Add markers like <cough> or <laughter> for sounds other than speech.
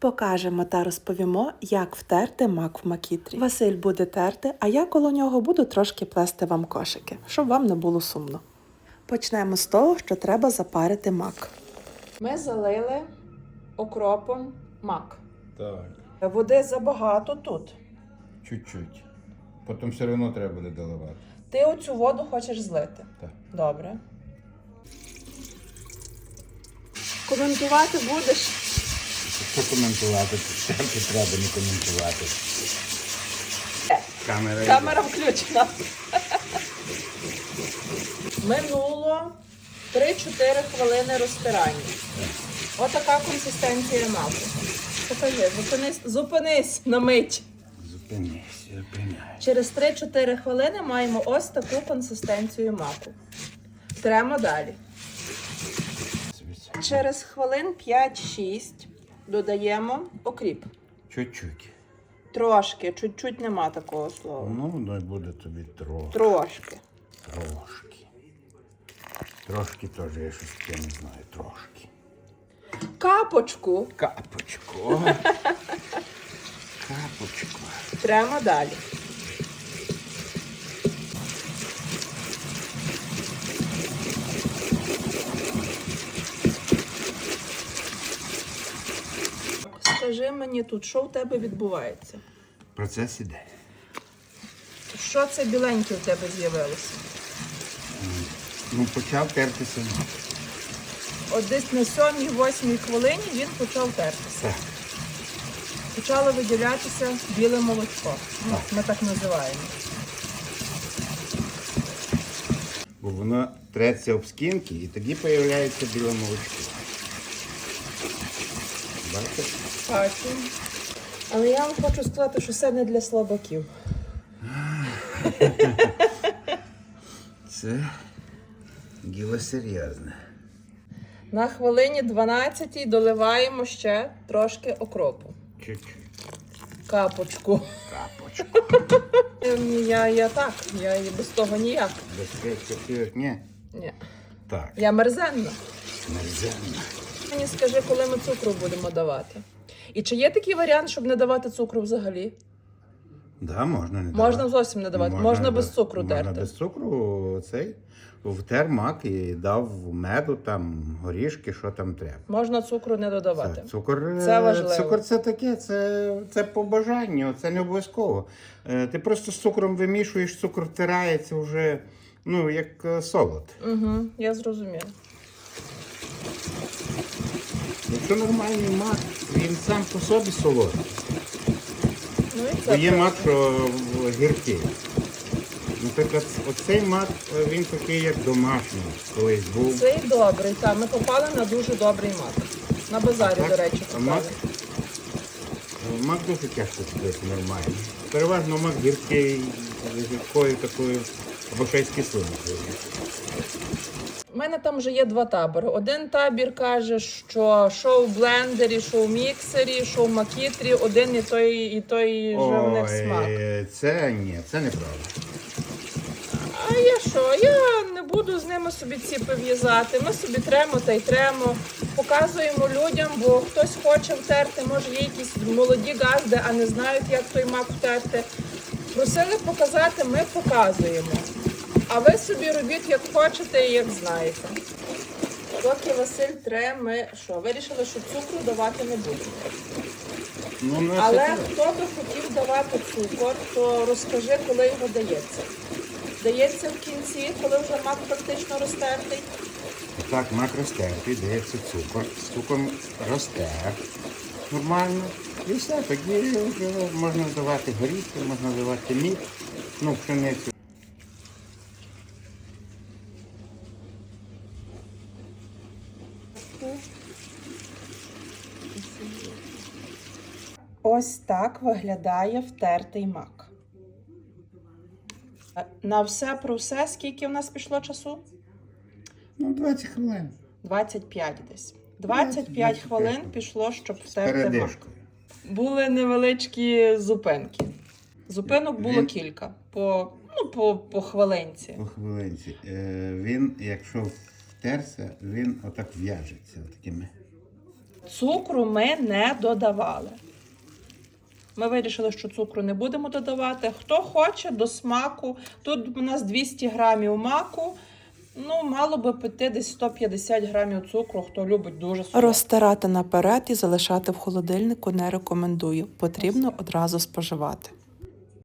Покажемо та розповімо, як втерти мак в макітрі. Василь буде терти, а я коло нього буду трошки плести вам кошики, щоб вам не було сумно. Почнемо з того, що треба запарити мак. Ми залили окропом мак. Так, Води забагато тут. чуть-чуть. Потім все одно треба буде доливати. Ти оцю воду хочеш злити. Так. Добре. Коментувати будеш. Що коментувати? Терти треба не коментувати. Камера. Камера включена. Минуло 3-4 хвилини розтирання. Отака консистенція. Покажи, зупинись, зупинись на мить. Зупинись, зупиняй. Через 3-4 хвилини маємо ось таку консистенцію маку. Тремо далі. Через хвилин 5-6 додаємо окріп. Чуть-чуть. Трошки, чуть-чуть нема такого слова. Ну, дай буде тобі трохи. Трошки. Трошки. Трошки теж я щось не знаю. Трошки. Капочку Капочку. <laughs> Капочку. Прямо далі. Скажи мені тут, що в тебе відбувається? Процес іде. Що це біленьке в тебе з'явилося? Ну, почав тертися. От десь на сьомій, восьмій хвилині він почав тертися. Так. Почало виділятися біле молочко. Ну, ми так називаємо. Бо воно треться об скінки і тоді з'являється біле молочко. Бачите? Бачу. Але я вам хочу сказати, що це не для слабаків. <laughs> Це діло серйозне. На хвилині 12 доливаємо ще трошки окропу. Чуть-чуть. Капочку. Капочку. <laughs> Ем, Я, я так, я і без того ніяк. Без трьох. Ні. Ні. Так. Я мерзенна. Мерзенно. Мені скажи, коли ми цукру будемо давати. І чи є такий варіант, щоб не давати цукру взагалі? Да, можна не Можна давати. зовсім не давати, можна без цукру можна терти. без цукру цей. Втер мак і дав меду, там, горішки, що там треба. Можна цукру не додавати. Це, цукор, е, Це важливо. Цукор це таке, це, це по бажанню, це не обов'язково. Е, Ти просто з цукром вимішуєш, цукор втирається вже, ну, як е, солод. Угу, я зрозуміла. Якщо нормальний мак, він сам по собі солодкий. Ну і Бо це є мак, що гіркий. Наприклад, оцей мак, е, він такий, як домашній колись був. Цей добрий, так. Ми попали на дуже добрий мак. На базарі, Так, до речі, а мак, попали. е, мак дуже тяжко купити нормально. Переважно мак гіркий, з гіркою такою, або з кислинкою. У мене там вже є два табори. Один табір каже, що що в блендері, що в міксері, що в макітрі, один і той, і той же в них смак. Ой, це ні, це неправда. А я що? Я не буду з ними собі ціпи в'язати. Ми собі тремо та й тремо. Показуємо людям, бо хтось хоче втерти, може є якісь молоді газди, а не знають, як той мак втерти. Просили показати, ми показуємо. А ви собі робіть, як хочете і як знаєте. Поки Василь тре, ми що, вирішили, що цукру давати не будемо. Ну, ну, Але це- хто би хотів давати цукор, то розкажи, коли його дається. Дається в кінці, коли вже мак практично розтертий. Так, мак ростертий, дається цукор. З цукром росте. Нормально. І все, тоді вже можна давати горіхи, можна давати мід, ну, пшеницю. Ось так виглядає втертий мак. На все про все, скільки в нас пішло часу? Ну, 20 хвилин. 25 десь. 25 хвилин пішло, щоб втерти мак. Були невеличкі зупинки. Зупинок було Він- кілька. По, ну, по, по хвилинці. По хвилинці. Е, він, якщо втерся, він отак в'яжеться такими. Цукру ми не додавали. Ми вирішили, що цукру не будемо додавати. Хто хоче до смаку. Тут у нас 200 грамів маку. Ну, мало би пити десь 150 грамів цукру, хто любить дуже солодке. Розтирати наперед і залишати в холодильнику не рекомендую. Потрібно одразу споживати.